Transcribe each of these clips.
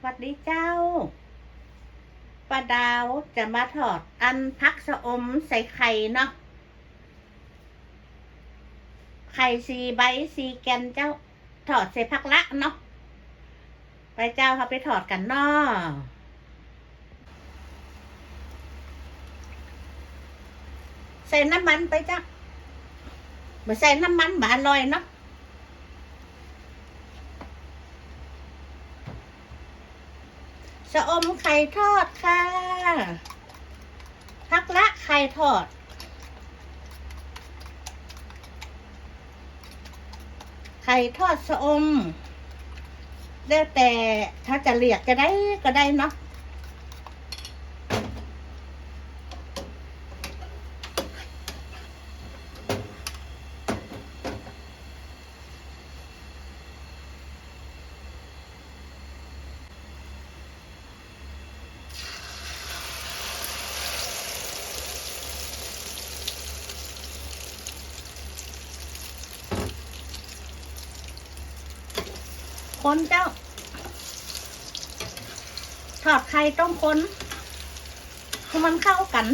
สวัสดีเจ้าป้าดาวจะมาถอดอันพักสะอมใส่ไข่เนาะ ไข่สีใบสีแกนเจ้า ถอดใส่พักละเนาะ ไปเจ้าเขาไปถอดกันเนาะใส่น้ำมันไปจ้ะบ่ใส่น้ำมันบาอร่อยเนาะ ชะอมไข่ทอดค่ะพักละไข่ทอด ไข่ทอดชะอมแล้วแต่ถ้าจะเรียกก็ได้ก็ได้เนาะ คนเจ้า ทอดไข่ต้องคนให้มันเข้ากัน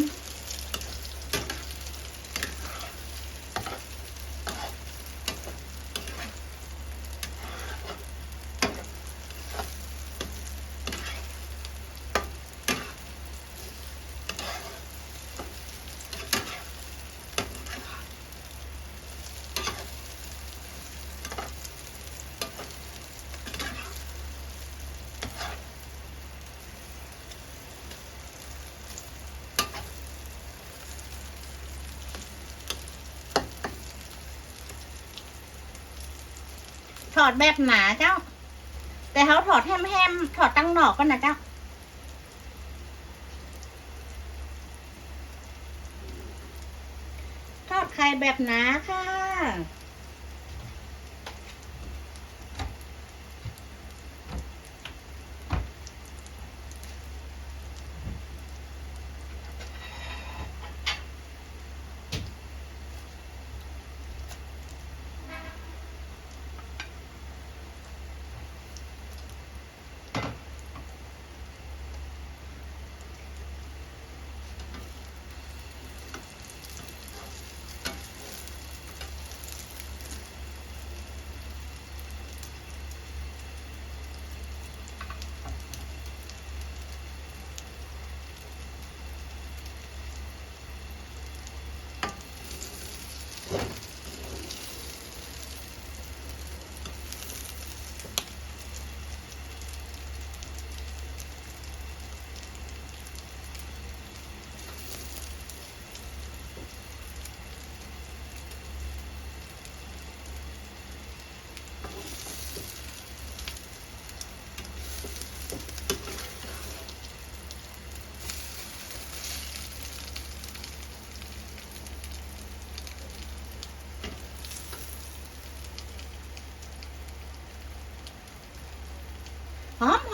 ถอดแบบหนาเจ้า แต่เขาถอดแฮมๆถอดตั้งหนอกก็นะเจ้าทอดไข่แบบหนาค่ะ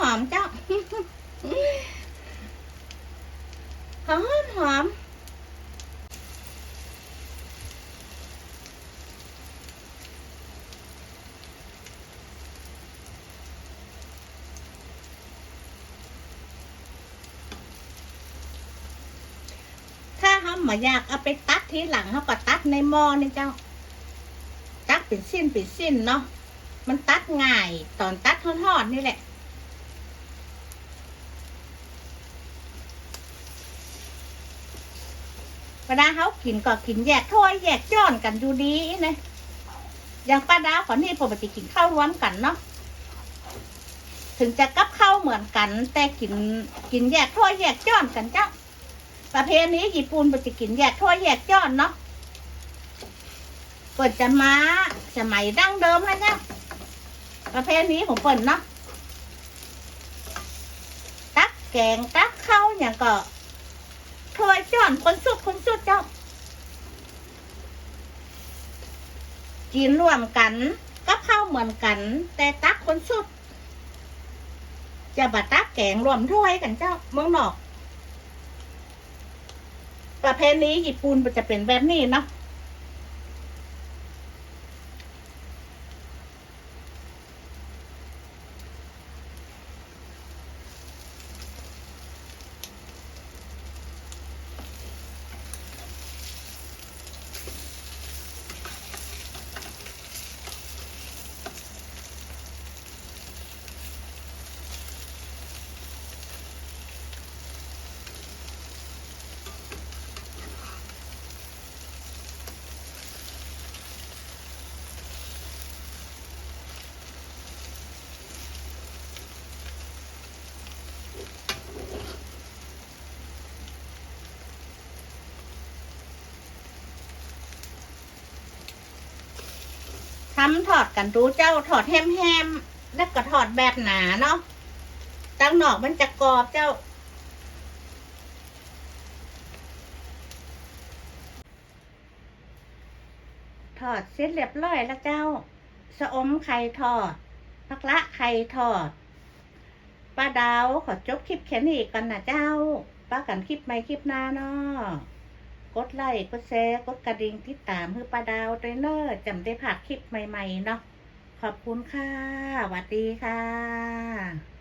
ห อมหอมเจ้าหอมหอมถ้าเขามาอยากเอาไปตัดทีหลังเขาก็ตัดในหม้อนี่เจ้า ตัดเป็นสิ้นเป็นสิ้นเนาะมันตัดง่ายตอนตัดทอดๆนี่แหละ วลาเขากินก็กินแยกถ้วยแยกจ้อนกันอยู่ดีนะอย่างป้าดาวขอนี่ปกติกินข้าวรวมกันเนาะถึงจะกับข้าวเหมือนกัน แต่กินกินแยกถ้วยแยกจ้อนกันเจ้าประเพณีญี่ปุ่นปกติกินแยกถ้วยแยกจ้อนเนาะเปิดจะมาสมัยดั้งเดิมแล้วเนี่ยประเพณีของเปิ่นเนาะตักแกงตักข้าวอย่างก็ ถอยจอนคนสุดคนสุดเจ้ากินร่วมกันกับข้าวเหมือนกัน แต่ตักคนสุด จะบัตักแกงรวมถ้วยกันเจ้าเมืองนอก ประเพณีญี่ปุ่นมันจะเป็นแบบนี้เนาะ ทำถอดกันดูเจ้าถอดแฮมๆแล้วก็ถอดแบบหนาเนาะตั้งหนอกมันจะกรอบเจ้าทอดเสร็จเรียบร้อยแล้วเจ้า สะอมไข่ทอดพักละไข่ทอดป้าดาวขอจบคลิปแค่นี้กันนะเจ้าป้ากันคลิปใหม่คลิปหน้าเนาะ กดไลค์กดแชร์กดกระดิ่งติดตามเพื่อป้าดาวด้วยเนอร์จำได้ผ่านคลิปใหม่ ๆ เนาะขอบคุณค่ะสวัสดีค่ะ